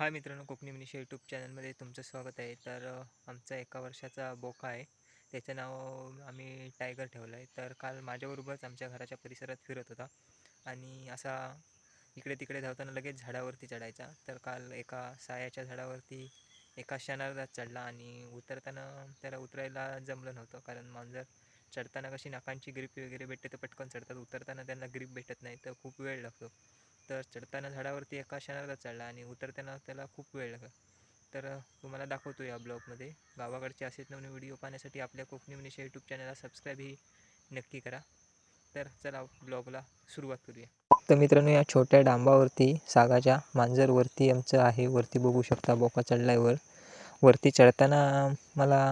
हाय मित्रांनो कोकणी मनीषा यूट्यूब चॅनलमध्ये तुमचं स्वागत आहे. तर आमचा एका वर्षाचा बोका आहे. त्याचं नाव आम्ही टायगर ठेवलं आहे. तर काल माझ्याबरोबरच आमच्या घराच्या परिसरात फिरत होता. आणि असा इकडे तिकडे धावताना लगेच झाडावरती चढायचा. तर काल एका सायाच्या झाडावरती एका शनारदात चढला आणि उतरताना त्याला उतरायला जमलं नव्हतं. कारण मांजर चढताना कशी नाकांची ग्रीप वगैरे भेटते तर पटकन चढतात. उतरताना त्यांना ग्रीप भेटत नाही तर खूप वेळ लागतो. तर चढताना झाडावरती एका क्षणाला चढला आणि उतरताना त्याला खूप वेळ लागला. तर तुम्हाला दाखवतो या ब्लॉगमध्ये. गावाकडचे असेच नवीन व्हिडिओ पाहण्यासाठी आपल्या कोकणी मनीषा यूट्यूब चॅनलला सबस्क्राईबही नक्की करा. तर चला ब्लॉगला सुरुवात करूया. तर मित्रांनो या छोट्या डांबावरती सागाच्या मांजरवरती आमचं आहे. वरती बघू शकता बोका चढलाय वर. वरती चढताना मला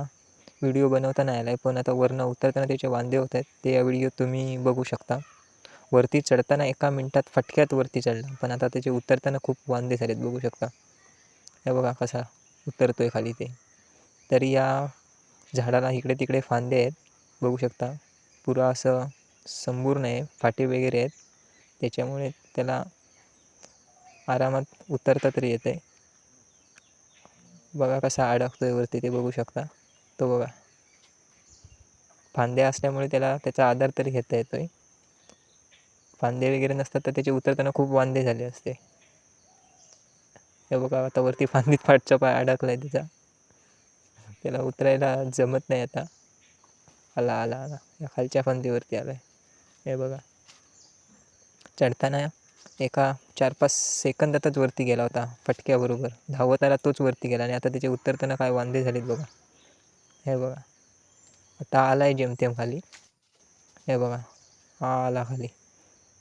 व्हिडिओ बनवता नाही आला आहे पण आता वरनं उतरताना त्याचे वांदे होत आहेत. ते या व्हिडिओ तुम्ही बघू शकता. वरती चढताना एका मिनटात फटक्यात वरती चढला पण आता त्याचे उतरताना खूप वांदे झालेत बघू शकता. हे बघा कसा उतरतो आहे खाली ते. तर या झाडाला इकडे तिकडे फांदे आहेत बघू शकता. पुरा असं संपूर्ण आहे फाटे वगैरे आहेत. त्याच्यामुळे त्याला आरामात उतरता तरी येते बघा कसा अडकतो आहे वरती ते बघू शकता. तो बघा. फांद्या असल्यामुळे त्याला त्याचा आधार तरी घेता येतो आहे फांदे वगैरे नसतात तर त्याचे उतरताना खूप वांदे झाले असते. हे बघा आता वरती फांदीत फाटचा पाय अडकलाय त्याचा त्याला उतरायला जमत नाही आता. आला आला आला. या खालच्या फांदीवरती आलाय. हे बघा. चढताना एका चार पाच सेकंदातच वरती गेला होता फटक्याबरोबर. धावत आला तोच वरती गेला आणि आता त्याचे उतरताना काय वांदे झालेत बघा. हे बघा. आता आला आहे जेमतेम खाली. हे बघा. हा आला खाली.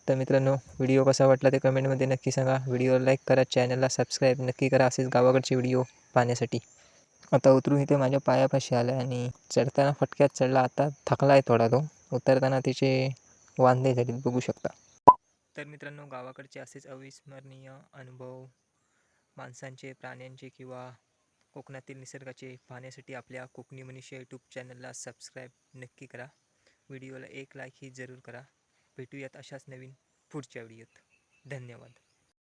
तर मित्रांनो व्हिडिओ कसा वाटला ते कमेंटमध्ये नक्की सांगा. व्हिडिओ लाईक करा चॅनलला सबस्क्राईब नक्की करा असेच गावाकडचे व्हिडिओ पाहण्यासाठी. आता उतरून इथे माझ्या पायापाशी आला आहे आणि चढताना फटक्यात चढला. आता थकला आहे थोडा तो. उतरताना तिचे वांदे झालेत बघू शकता. तर मित्रांनो गावाकडचे असेच अविस्मरणीय अनुभव माणसांचे प्राण्यांचे किंवा कोकणातील निसर्गाचे पाहण्यासाठी आपल्या कोकणी मनीषा यूट्यूब चॅनलला सबस्क्राईब नक्की करा. व्हिडिओला एक लाईक ही जरूर करा. भेटूयात अशाच नवीन पुढच्या व्हिडिओत धन्यवाद.